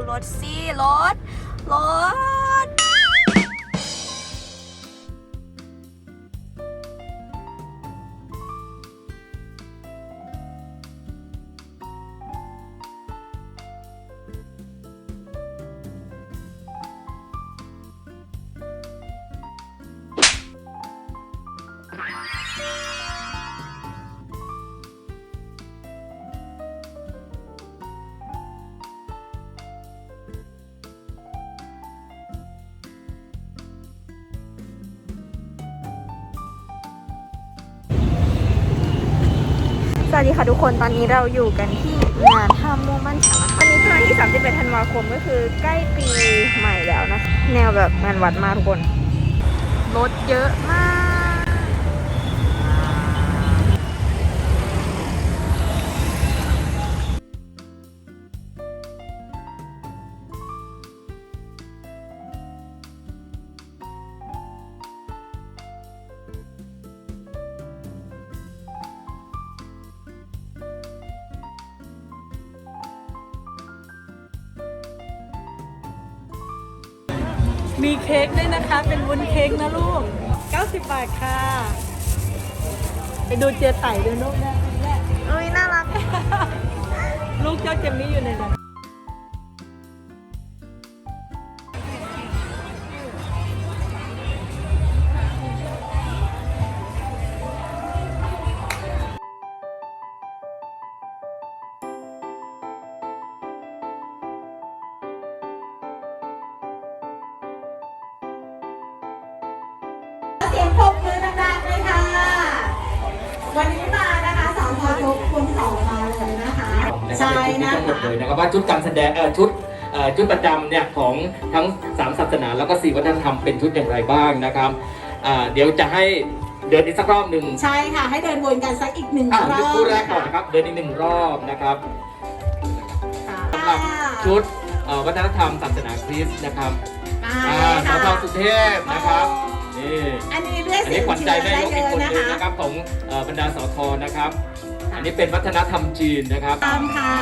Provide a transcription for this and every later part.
ูรถสิรถรถ วัสดีค่ะทุกคนตอนนี้เราอยู่กันที่งานท่าม่วงบ้านฉางนะคะวันนี้คือวันที่31ธันวาคมก็คือใกล้ปีใหม่แล้วนะ แนวแบบงานวัดมากทุกคน รถเยอะมาก มีเค้กด้วยนะคะ เป็นวุ้นเค้กนะลูก 90 บาทค่ะ ไปดูเจียไต่ด้วยลูกนะแม่อุ้ยน่ารัก ลูกเจ้าเจมมี่อยู่ในนั้น สาวพอทุกคุณสองมาเลยนะคะใช่นะทั้งหมดคะเลยนะครับว่าชุดการแสดงเออชุดเอ่อชุดประจำเนี่ยของทั้งสามศาสนาแล้วก็สี่วัฒนธรรมเป็นชุดอย่างไรบ้างนะครับอ่าเดี๋ยวจะให้เดินอีกสักรอบหนึ่งใช่ค่ะ ให้เดินวนกันสักอีกหนึ่งอะรอบคู่แรกก่อนนะครับเดินอีกหนึ่งรอบนะครับ สำหรับชุดเอ่อวัฒนธรรมศาสนาคริสต์นะครับอ่าอ่าสาวทองสุเทพนะครับนี่อันนี้เรียกอันเสีนี้ยงขวัญใจเชียร์แม่ได้ยกเยอีกอะคนหนะนึงคะนะครับของเอ่อบรรดาสอทอนะครับ อันนี้เป็นวัฒนธรรมจีนนะครับ ตามค่ะ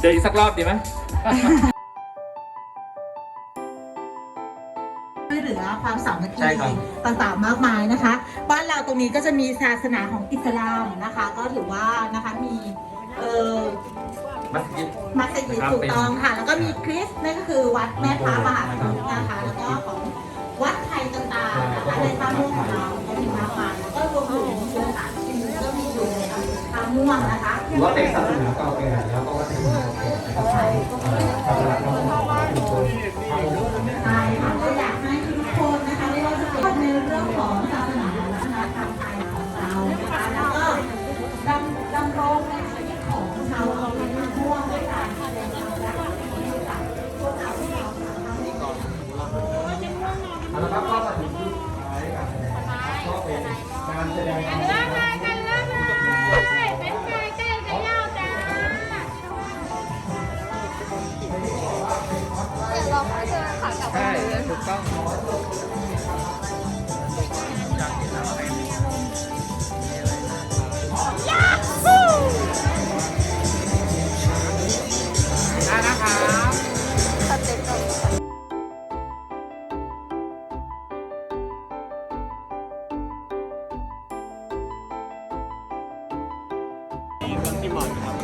เดินอีกสักรอบดีไหมช่วยเหลือความสามัคคีใช่ครับต่างๆมากมายนะคะ บ้านเราตรงนี้ก็จะมีศาสนาของอิสลามนะคะ ก็ถือว่านะคะมีเอ่อมัสยิดมัสยิดนะครับถูกต้องค่ะ แล้วก็มีคริสต์นั่นก็คือวัดแม่พระมหาพุทธนะคะ แล้วก็ของวัดไทยต่างๆนะคะในท่าม่วงของเราก็มีมากมายแล้วก็รวมถึงเชื้อสาย ม่วงนะคะถือว่าเป็นศาสนาเก่าแก่แล้วก็วัฒนธรรมเก่าแก่นะครับศาสนาของเราเป็นคน ช่ถูกต้องช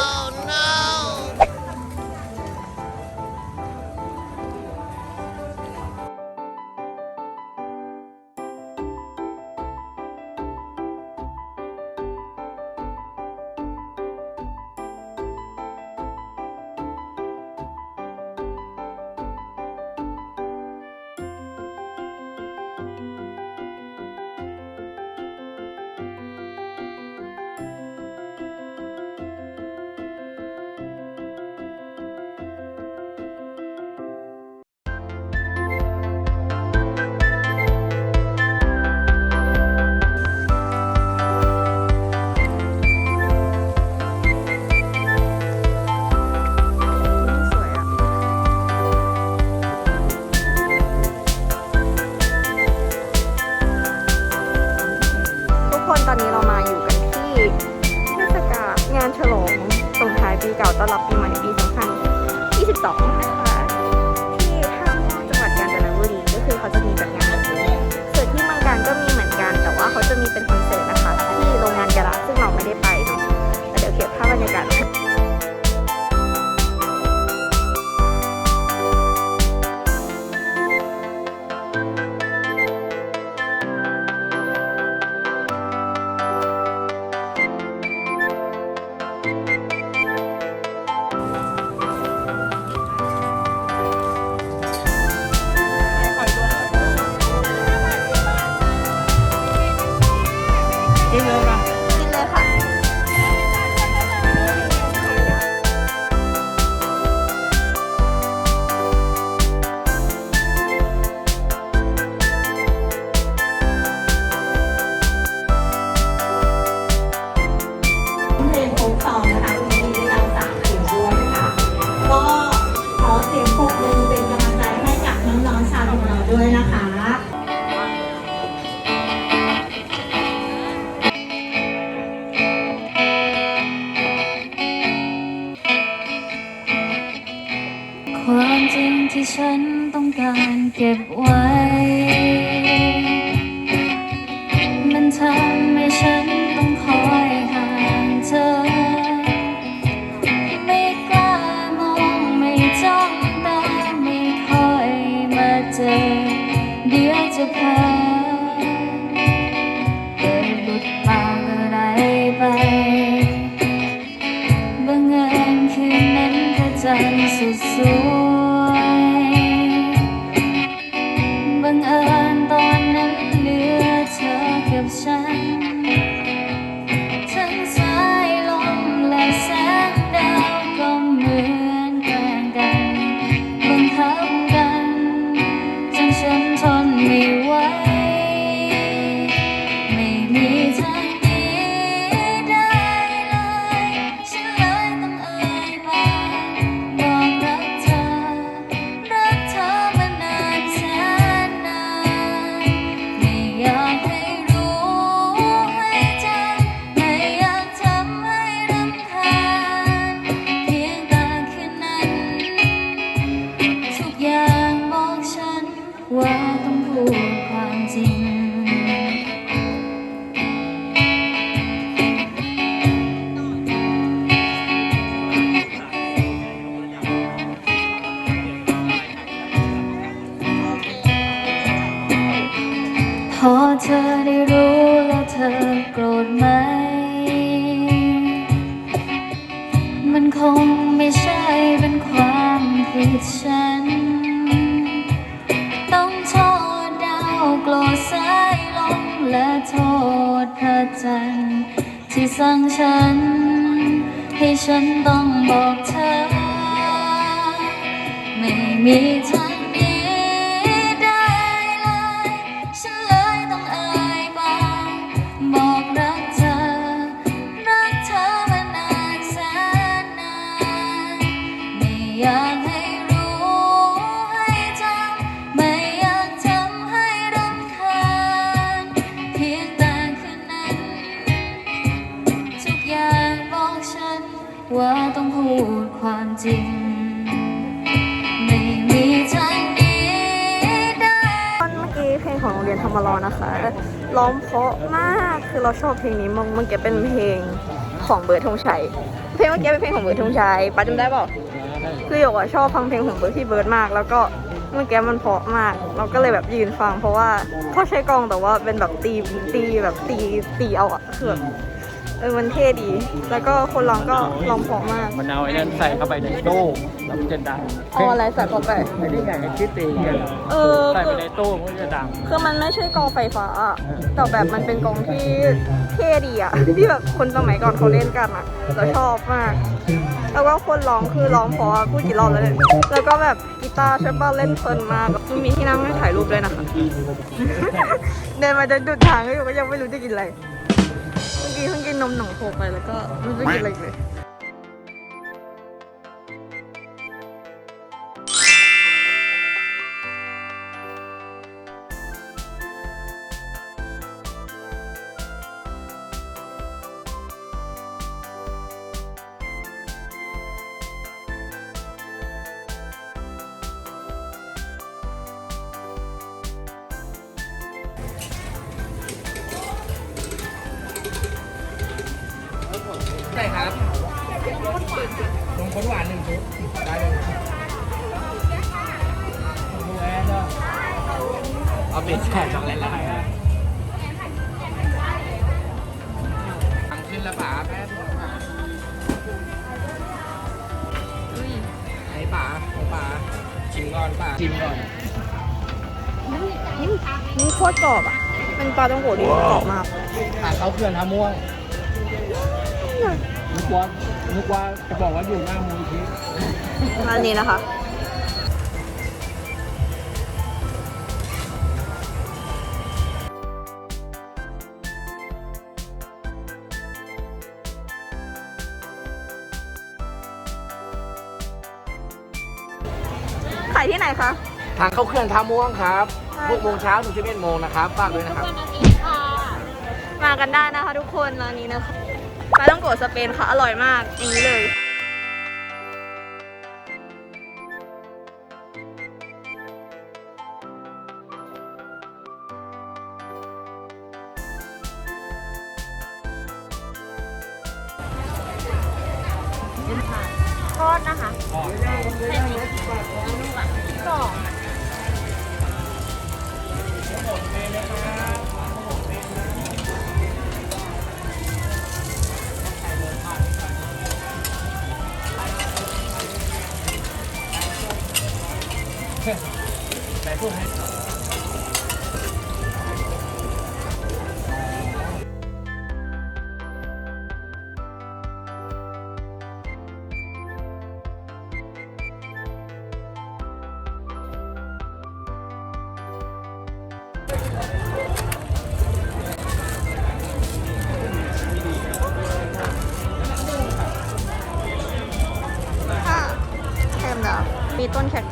ฉั พอเธอได้รู้แล้วเธอโกรธไหม มันคงไม่ใช่เป็นความผิดฉัน ต้องโทษดาวโกรธสายลมและโทษพระจันทร์ที่สั่งฉัน ให้ฉันต้องบอกเธอ ไม่มีทาง ว่าต้องพูดความจริง ไม่มีทางหนีได้ตอนเมื่อกี้เพลงของโรงเรียนธรรมรอนะคะ ร้องเพราะมากคือเราชอบเพลงนี้มากเมื่อกี้เป็นเพลงของเบิร์ดธงชัย เพลงเมื่อกี้เป็นเพลงของเบิร์ดธงชัยป้าจำได้เปล่าคือหยกอะชอบฟังเพลงของเบิร์ดพี่เบิร์ดมาก แล้วก็เมื่อกี้มันเพราะมาก เราก็เลยแบบยืนฟัง เพราะว่าเขาใช้กลองแต่ว่าเป็นแบบตีตีแบบตีตีเอาอะคือ เออมันเท่ดี แล้วก็คนร้องก็ร้องเพราะมาก มันเอาไอ้นั่นใส่เข้าไปในตู้แล้วมันจะดังเอาอะไรใส่เข้าไปไอ้นี่ไงไอ้ที่ตีกันเออใส่ไปคือในตู้มันก็จะดัง คือมันไม่ใช่กองไฟฟ้าอะแต่แบบมันเป็นกองที่เท่ดีอะที่แบบคนสมัยก่อนเขาเล่นกันอะเราชอบมาก แล้วก็คนร้องคือร้องเพราะพูดกี่รอบแล้วเนี่ยแล้วก็แบบกีตาร์ใช่ป่ะเล่นเพลินมากมันมีที่นั่งให้ถ่ายรูปด้วยนะคะ เดินมาจะดุดทางก็อยู่ก็ยังไม่รู้จะกินอะไรเมื่อกี้เพิ่งกิ นมหนองโคไปแล้วก็ไม่ได้กินอะไรอีกเลย ใช่ครับนมข้นหวานหนึ่งชุดได้เลยเอาเป็นแช่ช็อกโกแลตละทางขึ้นแล้วป๋าแป๊บไอ้ป๋าของป๋าชิมก่อนป๋าชิมก่อนนี่โคตรกรอบอะเป็นปลาต้องโกะที่กรอบมาก อ่าเขาเขื่อนท่าม่วง นึกว่านึกว่าจะบอกว่าอยู่หน้ามูลที่ร้านนี้นะคะ ขายที่ไหนคะ ทางเข้าเคลื่อนท่าม่วงครับ6โมงเช้าถึง11โมงนะครับ ฝากด้วยนะครับ มากันได้นะคะทุกคนร้านนี้นะคะ ปลาต้องโกะสเปนค่ะ อร่อยมาก อย่างนี้เลยทอดนะคะสอง ค่ะ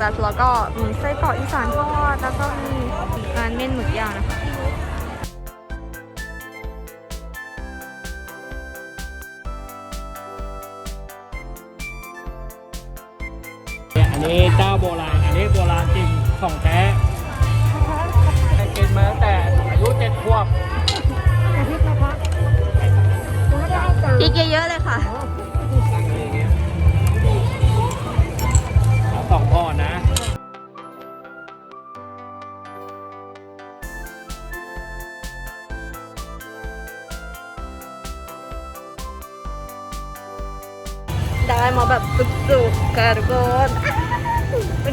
ตัสแล้วก็มีไส้กรอกอีสานทอดแล้วก็มีงานเม่นหมึกย่างนะคะ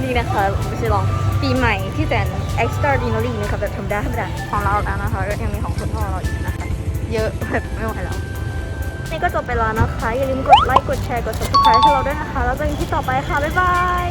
นี้นะคะไม่ใช่ลองปีใหม่ที่แสน extraordinary นะคะแบบธรรมดาธรรมดาของเราแล้วนะคะก็ยังมีของคุณพ่อเราอีกนะคะ เยอะแบบไม่ไหวแล้วนี่ก็จบไปแล้วนะคะ อย่าลืมกดไลค์กดแชร์กด subscribe ให้เราด้วยนะคะ แล้วเจอกันที่ต่อไปค่ะ บ๊ายบาย